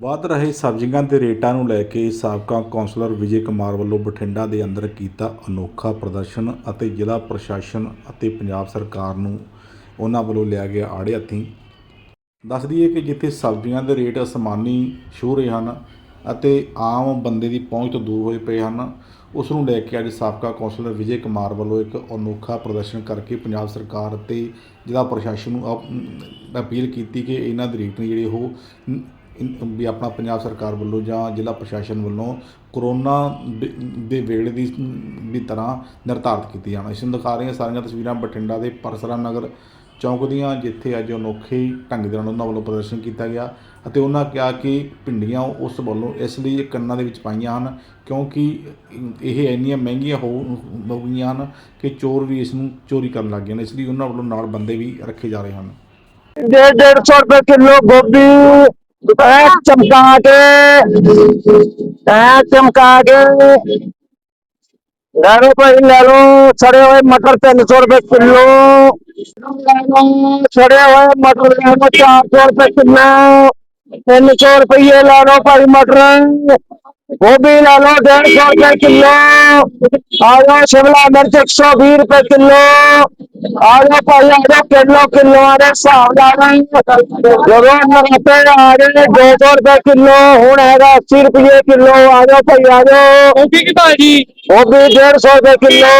ਵਧ ਰਹੇ ਸਬਜ਼ੀਆਂ ਦੇ ਰੇਟਾਂ ਨੂੰ ਲੈ ਕੇ ਸਾਬਕਾ ਕੌਂਸਲਰ ਵਿਜੇ ਕੁਮਾਰ ਵੱਲੋਂ ਬਠਿੰਡਾ ਦੇ ਅੰਦਰ ਕੀਤਾ ਅਨੋਖਾ ਪ੍ਰਦਰਸ਼ਨ ਅਤੇ ਜ਼ਿਲ੍ਹਾ ਪ੍ਰਸ਼ਾਸਨ ਅਤੇ ਪੰਜਾਬ ਸਰਕਾਰ ਨੂੰ ਉਹਨਾਂ ਵੱਲੋਂ ਲਿਆ ਗਿਆ ਆੜੇ ਹੱਥੀਂ। ਦੱਸ ਦਈਏ ਕਿ ਜਿੱਥੇ ਸਬਜ਼ੀਆਂ ਦੇ ਰੇਟ ਅਸਮਾਨੀ ਛੂਹ ਰਹੇ ਹਨ ਅਤੇ ਆਮ ਬੰਦੇ ਦੀ ਪਹੁੰਚ ਤੋਂ ਦੂਰ ਹੋਏ ਪਏ ਹਨ, ਉਸ ਨੂੰ ਲੈ ਕੇ ਅੱਜ ਸਾਬਕਾ ਕੌਂਸਲਰ ਵਿਜੇ ਕੁਮਾਰ ਵੱਲੋਂ ਇੱਕ ਅਨੋਖਾ ਪ੍ਰਦਰਸ਼ਨ ਕਰਕੇ ਪੰਜਾਬ ਸਰਕਾਰ ਅਤੇ ਜ਼ਿਲ੍ਹਾ ਪ੍ਰਸ਼ਾਸਨ ਨੂੰ ਅਪੀਲ ਕੀਤੀ ਕਿ ਇਹਨਾਂ ਦੇ ਰੇਟ ਨੇ ਜਿਹੜੇ ਉਹ ਵੀ ਆਪਣਾ ਪੰਜਾਬ ਸਰਕਾਰ ਵੱਲੋਂ ਜਾਂ ਜ਼ਿਲ੍ਹਾ ਪ੍ਰਸ਼ਾਸਨ ਵੱਲੋਂ ਕਰੋਨਾ ਦੇ ਵੇਲੇ ਦੀ ਵੀ ਤਰ੍ਹਾਂ ਨਿਰਧਾਰਤ ਕੀਤੀ ਜਾਣਾ। ਇਸ ਨੂੰ ਦਿਖਾ ਰਹੀਆਂ ਸਾਰੀਆਂ ਤਸਵੀਰਾਂ ਬਠਿੰਡਾ ਦੇ ਪਰਸਰਾ ਨਗਰ ਚੌਂਕ ਦੀਆਂ, ਜਿੱਥੇ ਅੱਜ ਅਨੋਖੇ ਢੰਗ ਦੇ ਨਾਲ ਉਹਨਾਂ ਵੱਲੋਂ ਪ੍ਰਦਰਸ਼ਨ ਕੀਤਾ ਗਿਆ ਅਤੇ ਉਹਨਾਂ ਕਿਹਾ ਕਿ ਭਿੰਡੀਆਂ ਉਸ ਵੱਲੋਂ ਇਸ ਲਈ ਕੰਨਾਂ ਦੇ ਵਿੱਚ ਪਾਈਆਂ ਹਨ ਕਿਉਂਕਿ ਇਹ ਇੰਨੀਆਂ ਮਹਿੰਗੀਆਂ ਹੋ ਗਈਆਂ ਹਨ ਕਿ ਚੋਰ ਵੀ ਇਸ ਨੂੰ ਚੋਰੀ ਕਰਨ ਲੱਗ ਗਏ ਨੇ। ਇਸ ਲਈ ਉਹਨਾਂ ਵੱਲੋਂ ਨਾਲ ਬੰਦੇ ਵੀ ਰੱਖੇ ਜਾ ਰਹੇ ਹਨ। 150 ਰੁਪਏ ਕਿਲੋ ਗੋਭੀ ਐ ਚਮਕਾ ਕੇ, ਐ ਚਮਕਾ ਕੇ। ਲੈ ਲੋ ਭਾਈ, ਲੈ ਲੋ ਛੜੇ ਹੋਏ ਮਟਰ 300 ਰੁਪਏ ਕਿਲੋ। ਛੜੇ ਹੋਏ ਮਟਰ ਲੈ ਲੋ 400 ਰੁਪਏ ਕਿਲੋ। 300 ਰੁਪਏ ਲੈ ਲੋ ਭਾਈ ਮਟਰ। गोभी ले लो डेढ़ सौ रुपए किलो आ जाओ शिमला मिर्च एक सौ बीस रुपए किलो आ जाओ भाई आ जाओ किलो किलो आ रहे हिसाब ला रहे जो नराते आ रहे दो सौ रुपए किलो हूं है अस्सी रुपये किलो आ जाओ भाई आ जाओ गोभी की भाजी गोभी डेढ़ सौ रुपए किलो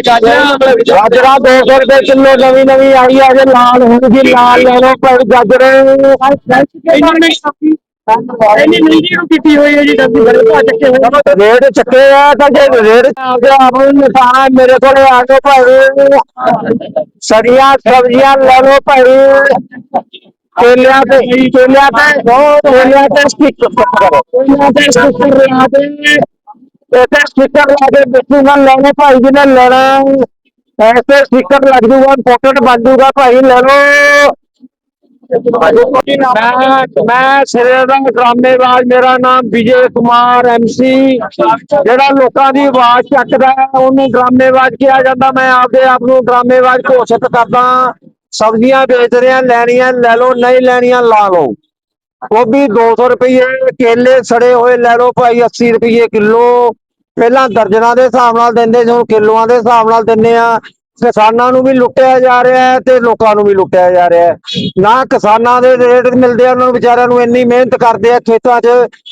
गाजरा दो सौ रुपए किलो नवी नवी आई आ गई लाल होगी लाल ले लो भाई गाजर ਇੰਨੀ ਮਹਿੰਗੀ ਕੀਤੀ ਹੋਈ ਹੈ ਜੀ? ਬੜੇ ਚੱਕੇ ਹੋਏ। ਰੇਟ ਚੱਕੇ ਆ ਤਾਂ ਜੇ ਰੇਟ ਆ ਗਿਆ ਆਪ ਨੂੰ ਨਿਸ਼ਾਨਾ ਮੇਰੇ ਕੋਲੇ ਆ ਜਾਓ ਭਾਈ। ਸੜੀਆਂ ਸਬਜ਼ੀਆਂ ਲੈ ਲਓ ਭਾਈ। ਕੇਲਿਆਂ ਤੇ ਕੇਲਿਆਂ ਤੇ ਕੇਲਿਆਂ ਤੇ ਸਟਿੱਕ ਕਰੋ ਕੇਲਿਆਂ ਤੇ ਸਟਿੱਕਰ ਲਾ ਦੇ ਇੱਥੇ ਸਟਿੱਕਰ ਲਾ ਦੇ ਬਿੱਟੂ ਨਾਲ ਲੈਣੇ ਭਾਈ ਜੀ ਨੇ ਲੈਣਾ ਐਸੇ ਸਟਿੱਕਰ ਲੱਗ ਜੂਗਾ ਇੰਪੋਰਟਡ ਬਣ ਜੂਗਾ ਭਾਈ ਲੈ ਲਓ। ਮੈਂ ਮੈਂ ਸਿਰੇ ਡਰਾਮੇਬਾਜ਼ ਮੇਰਾ ਨਾਮ ਵਿਜੇ ਕੁਮਾਰ ਐਮਸੀ ਜਿਹੜਾ ਲੋਕਾਂ ਦੀ ਆਵਾਜ਼ ਚੱਕਦਾ ਉਹਨੂੰ ਡਰਾਮੇਬਾਜ਼ ਕਿਹਾ ਜਾਂਦਾ। ਮੈਂ ਆਪਦੇ ਆਪ ਨੂੰ ਡਰਾਮੇਬਾਜ਼ ਘੋਸ਼ਿਤ ਕਰਦਾ ਸਬਜ਼ੀਆਂ ਵੇਚ ਰਿਹਾ, ਲੈਣੀਆਂ ਲੈ ਲਓ, ਨਹੀਂ ਲੈਣੀਆਂ ਲਾ ਲਓ। ਗੋਭੀ 200 ਰੁਪਏ ਕੇਲੇ ਸੜੇ ਹੋਏ ਲੈ ਲਓ ਭਾਈ 80 ਰੁਪਏ ਕਿਲੋ। ਪਹਿਲਾਂ ਦਰਜਨਾਂ ਦੇ ਹਿਸਾਬ ਨਾਲ ਦਿੰਦੇ ਸੀ, ਹੁਣ ਕਿਲੋਆਂ ਦੇ ਹਿਸਾਬ ਨਾਲ ਦਿੰਦੇ ਆ ਕਿਸਾਨਾਂ ਨੂੰ ਵੀ ਲੁੱਟਿਆ ਜਾ ਰਿਹਾ ਹੈ ਤੇ ਲੋਕਾਂ ਨੂੰ ਵੀ ਲੁੱਟਿਆ ਜਾ ਰਿਹਾ ਹੈ। ਨਾ ਕਿਸਾਨਾਂ ਦੇ ਰੇਟ ਮਿਲਦੇ ਆ ਉਹਨਾਂ ਨੂੰ ਵਿਚਾਰਿਆਂ ਨੂੰ ਇੰਨੀ ਮਿਹਨਤ ਕਰਦੇ ਆ ਖੇਤਾਂ 'ਚ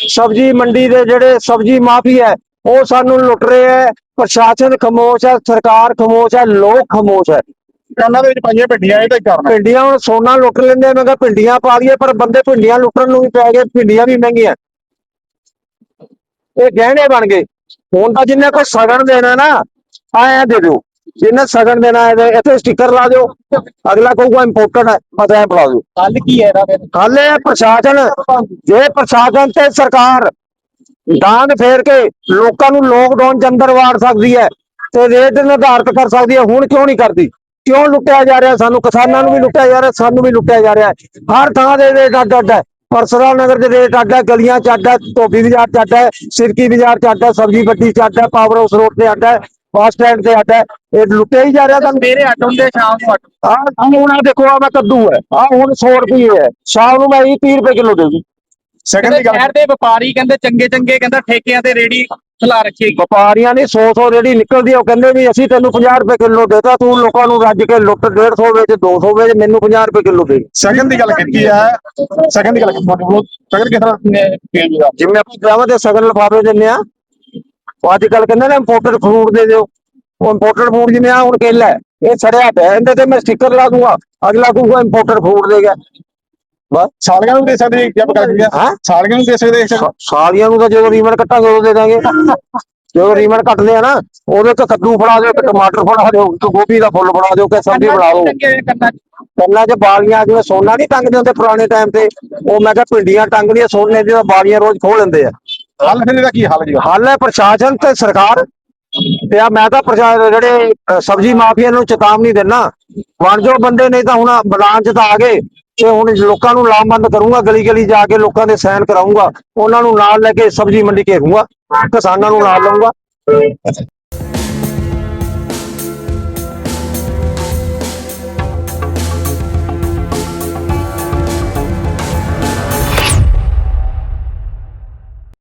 ਸਬਜ਼ੀ ਮੰਡੀ ਦੇ ਜਿਹੜੇ ਸਬਜ਼ੀ ਮਾਫੀਆ ਹੈ ਉਹ ਸਾਨੂੰ ਲੁੱਟ ਰਹੇ ਹੈ। ਪ੍ਰਸ਼ਾਸਨ ਖਮੋਸ਼ ਹੈ ਸਰਕਾਰ ਖਮੋਸ਼ ਹੈ ਲੋਕ ਖਮੋਸ਼ ਹੈ। ਕੰਨਾਂ ਦੇ ਵਿੱਚ ਪਾਈਆਂ ਭਿੰਡੀਆਂ ਇਹ ਤਾਂ ਕਰਨਾ ਭਿੰਡੀਆਂ ਹੁਣ ਸੋਨਾ ਲੁੱਟ ਲੈਂਦੇ ਆ ਮੈਂ ਕਿਹਾ ਭਿੰਡੀਆਂ ਪਾ ਲਈਏ ਪਰ ਬੰਦੇ ਭਿੰਡੀਆਂ ਲੁੱਟਣ ਨੂੰ ਵੀ ਪੈ ਗਏ ਭਿੰਡੀਆਂ ਵੀ ਮਹਿੰਗੀਆਂ। ਇਹ ਗਹਿਣੇ ਬਣ ਗਏ। ਹੁਣ ਤਾਂ ਜਿੰਨੇ ਕੋਈ ਸਗਨ ਦੇਣਾ ਨਾ ਆਇਆ ਦੇ ਦਿਓ। ਜਿਹਨੇ ਸਗਨ ਦੇਣਾ ਹੈ ਤੇ ਇੱਥੇ ਸਟicker ਲਾ ਦਿਓ। ਅਗਲਾ ਕਹੂਗਾ ਇੰਪੋਰਟਡ ਹੈ ਬਸ ਐ ਬੁਲਾ ਦਿਓ। ਹੱਲ ਕੀ ਹੈ ਇਹਦਾ ਫਿਰ? ਹਾਲੇ ਪ੍ਰਸ਼ਾਸਨ ਜੇ ਪ੍ਰਸ਼ਾਸਨ ਤੇ ਸਰਕਾਰ ਡਾਂਗ ਫੇਰ ਕੇ ਲੋਕਾਂ ਨੂੰ ਲੋਕਡਾਊਨ ਚ ਅੰਦਰ ਵਾੜ ਸਕਦੀ ਹੈ ਤੇ ਰੇਟ ਨਿਰਧਾਰਤ ਕਰ ਸਕਦੀ ਹੈ ਹੁਣ ਕਿਉਂ ਨਹੀਂ ਕਰਦੀ? ਕਿਉਂ ਲੁੱਟਿਆ ਜਾ ਰਿਹਾ ਸਾਨੂੰ? ਕਿਸਾਨਾਂ ਨੂੰ ਵੀ ਲੁੱਟਿਆ ਜਾ ਰਿਹਾ ਸਾਨੂੰ ਵੀ ਲੁੱਟਿਆ ਜਾ ਰਿਹਾ। ਹੈ। ਹਰ ਥਾਂ ਦੇ ਰੇਟ ਅੱਡ ਅੱਡ ਹੈ। ਪਰਸਰਾ ਨਗਰ ਦੇ ਰੇਟ ਅੱਡ ਹੈ ਗਲੀਆਂ ਚ ਅੱਡ ਹੈ ਧੋਬੀ ਬਾਜ਼ਾਰ ਚ ਅੱਡ ਹੈ ਸਿਰਕੀ ਬਾਜ਼ਾਰ ਚ ਅੱਡ ਹੈ ਸਬਜ਼ੀ ਮੰਡੀ ਚ ਅੱਡ ਹੈ ਪਾਵਰ ਹਾਊਸ ਰੋਡ ਤੇ ਅੱਡ ਹੈ। ਬੱਸ ਸਟੈਂਡ ਤੇ ਹੈ। ਇਹ ਲੁੱਟਿਆ ਹੀ ਜਾ ਰਿਹਾ ਤੁਹਾਨੂੰ। ਮੇਰੇ ਅੱਡ ਹੁੰਦੇ ਸ਼ਾਮ ਨੂੰ ਅੱਡ ਆਹ ਹੁਣ ਆਹ ਦੇਖੋ ਆ ਮੈਂ ਕੱਦੂ ਹੈ। ਆ ਹੁਣ 100 ਰੁਪਏ ਹੈ। ਸ਼ਾਮ ਨੂੰ ਮੈਂ ਇਹ 30 ਰੁਪਏ ਕਿਲੋ ਦੇਊਗੀ ਸਗਨ ਦੀ ਸ਼ਹਿਰ ਦੇ ਵਪਾਰੀ ਕਹਿੰਦੇ ਚੰਗੇ ਚੰਗੇ ਕਹਿੰਦਾ ਠੇਕਿਆਂ ਤੇ ਰੇੜੀ ਖਲਾ ਰੱਖੀ ਵਪਾਰੀਆਂ ਨੇ 100 100 ਰੇੜੀ ਨਿਕਲਦੀ ਆ, ਉਹ ਕਹਿੰਦੇ ਵੀ ਅਸੀਂ ਤੈਨੂੰ 50 ਰੁਪਏ ਕਿਲੋ ਦੇਤਾ ਤੂੰ ਲੋਕਾਂ ਨੂੰ ਰੱਜ ਕੇ ਲੁੱਟ 150 ਵੇਚ 200 ਵੇਚ ਮੈਨੂੰ 50 ਰੁਪਏ ਕਿਲੋ ਦੇ। ਸਗਨ ਦੀ ਗੱਲ ਕੀਤੀ ਹੈ। ਸਗਨ ਦੀ ਗੱਲ ਕੀਤੀ ਕਿਸ ਤਰ੍ਹਾਂ? ਜਿਵੇਂ ਆਪਾਂ ਵਿਆਹਾਂ ਦੇ ਸਗਨ ਲਿਫਾਫੇ ਦਿੰਨੇ ਆ ਉਹ ਅੱਜ ਕੱਲ ਕਹਿੰਦੇ ਨੇ ਇੰਪੋਰਟਡ ਫਰੂਟ ਦੇ ਦਿਓ। ਉਹ ਇੰਪੋਰਟਡ ਫਰੂਟ ਜਿਵੇਂ ਆ ਹੁਣ ਕੇਲਾ ਹੈ, ਇਹ ਸੜਿਆ ਪਿਆ ਇਹਦੇ ਤੇ ਮੈਂ ਸਟicker ਲਾ ਦੂੰਗਾ। ਅਗਲਾ ਕਹੂਗਾ ਇੰਪੋਰਟਡ ਫਰੂਟ ਦੇ ਗਿਆ। ਬਸ ਸਾਲੀਆਂ ਨੂੰ ਦੇ ਸਕਦੇ ਜੇ ਆਪਾਂ ਗੱਲ ਕਰੀਏ ਹਾਂ? ਸਾਲੀਆਂ ਨੂੰ ਦੇ ਸਕਦੇ ਸਾ- ਸਾਲੀਆਂ ਨੂੰ ਤਾਂ ਜਦੋਂ ਰੀਮਨ ਕੱਟਾਂਗੇ ਉਦੋਂ ਦੇ ਦਾਂਗੇ ਜਦੋਂ ਰੀਮਨ ਕੱਟਦੇ ਆ ਨਾ ਉਹਦੇ ਤੇ ਕੱਦੂ ਫੜਾ ਦਿਓ ਇੱਕ ਟਮਾਟਰ ਫੜਾ ਦਿਓ ਇੱਕ ਗੋਭੀ ਦਾ ਫੁੱਲ ਫੜਾ ਦਿਓ ਕਿ ਸਬਜ਼ੀ ਬਣਾ ਦਿਓ ਕੰਨਾਂ ਕੰਨਾਂ 'ਚ ਬਾਲੀਆਂ ਜਿਵੇਂ ਸੋਨਾ ਨਹੀਂ ਟੰਗਦੇ ਹੁੰਦੇ ਪੁਰਾਣੇ ਟਾਈਮ ਤੇ। ਉਹ ਮੈਂ ਕਿਹਾ ਪਿੰਡੀਆਂ ਟੰਗਦੀਆਂ ਸੋਨੇ ਦੀਆਂ ਬਾਲੀਆਂ ਰੋਜ਼ ਖੋਲ ਲੈਂਦੇ ਆ। ਹੱਲ ਫਿਰ ਇਹਦਾ ਕੀ ਹੱਲ ਜੀ? ਹੱਲ ਹੈ ਪ੍ਰਸ਼ਾਸਨ ਤੇ ਸਰਕਾਰ। ਤੇ ਆ ਮੈਂ ਤਾਂ ਪ੍ਰਸ਼ਾ- ਜਿਹੜੇ ਸਬਜ਼ੀ ਮਾਫੀਆ ਨੂੰ ਚੇਤਾਵਨੀ ਦਿੰਨਾ। ਬਣ ਜੋ ਬੰਦੇ ਨਹੀਂ ਤਾਂ ਹੁਣ ਮੈਦਾਨ 'ਚ ਤਾਂ ਆ ਗਏ। ਤੇ ਹੁਣ ਲੋਕਾਂ ਨੂੰ ਲਾਮਬੰਦ ਕਰੂੰਗਾ ਗਲੀ ਗਲੀ ਜਾ ਕੇ ਲੋਕਾਂ ਦੇ ਸਾਈਨ ਕਰਾਉਂਗਾ ਉਹਨਾਂ ਨੂੰ ਨਾਲ ਲੈ ਕੇ ਸਬਜ਼ੀ ਮੰਡੀ ਘੇਰੂੰਗਾ। ਕਿਸਾਨਾਂ ਨੂੰ ਨਾਲ ਲਊਂਗਾ।